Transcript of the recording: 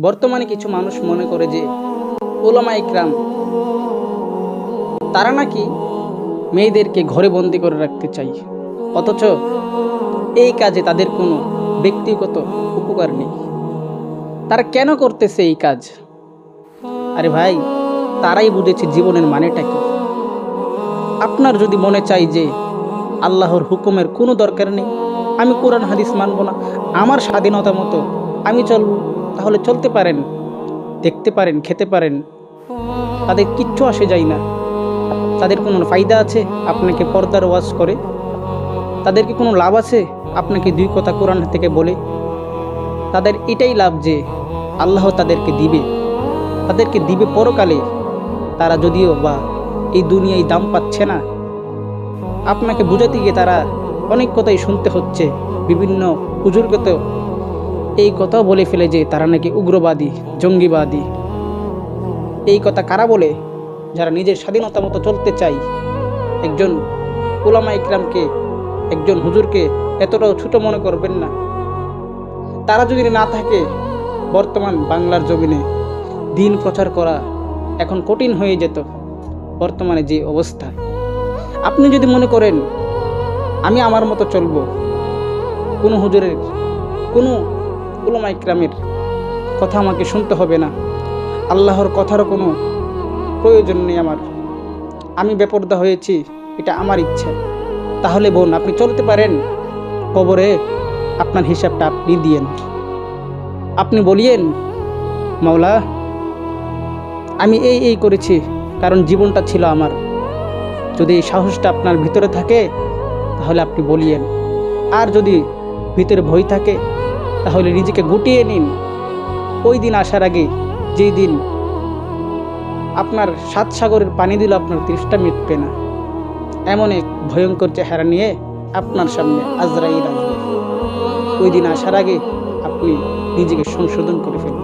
বর্তমানে কিছু মানুষ মনে করে যে ওলামা ইকরাম, তারা নাকি মেয়েদেরকে ঘরে বন্দি করে রাখতে চাই। অথচ এই কাজে তাদের কোনো ব্যক্তিগত উপকার নেই। তারা কেন করতেছে এই কাজ? আরে ভাই, তারাই বুঝেছে জীবনের মানেটা কি। আপনার যদি মনে চাই যে আল্লাহর হুকুমের কোনো দরকার নেই, আমি কোরআন, হাদিস মানব না। আমার স্বাধীনতা মতো আমি চলব। তাহলে চলতে পারেন, দেখতে পারেন, খেতে পারেন। তাদের কিচ্ছু আসে যায় না। তাদের কোনো ফায়দা আছে? আপনাকে পর্দার ওয়াজ করে। তাদেরকে কোনো লাভ আছে? আপনাকে দুই কথা কোরআন থেকে বলে। তাদের এটাই লাভ যে আল্লাহ তাদেরকে দিবে। তাদেরকে দিবে পরকালে। তারা যদিও বা এই দুনিয়ায় দাম পাচ্ছে না। আপনাকে বুঝাতে গিয়ে তারা অনেক কথাই শুনতে হচ্ছে। বিভিন্ন হুজুরকে এই কথাও বলে ফেলে যে তারা নাকি উগ্রবাদী, জঙ্গিবাদী। এই কথা কারা বলে? যারা নিজের স্বাধীনতা মতো চলতে চাই একজন ওলামা ইকরামকে, একজন হুজুরকে এতটাও ছোট মনে করবেন না। তারা যদি না থাকে, বর্তমান বাংলার জমিনে দিন প্রচার করা এখন কঠিন হয়ে যেত। বর্তমানে যে অবস্থা। আপনি যদি মনে করেন, আমি আমার মতো চলবো। কোনো হুজুরের কোনো উলামা ইকরামের কথা আমাকে শুনতে হবে না। আল্লাহর কথারও কোনো প্রয়োজন নেই আমার। আমি বেপর্দা হয়েছি, এটা আমার ইচ্ছা। তাহলে বোন, আপনি চলতে পারেন? কবরে আপনার হিসাবটা আপনি দিয়েন। আপনি বলিয়েন, মাওলা, আমি এই এই করেছি, কারণ জীবনটা ছিল আমার। যদি এই সাহসটা আপনার ভিতরে থাকে, তাহলে আপনি বলিয়েন। আর যদি ভিতরে ভয় থাকে তাহলে নিজেকে গুটিয়ে নিন। ওই দিন আসার আগে যেই দিন আপনার সাত সাগরের পানি দিল, আপনার তৃষ্ঠা মিটবে না। এমন এক ভয়ঙ্কর চেহারা নিয়ে আপনার সামনে আজরাইল রাখবে ওই দিন আসার আগে আপনি নিজেকে সংশোধন করে ফেলুন।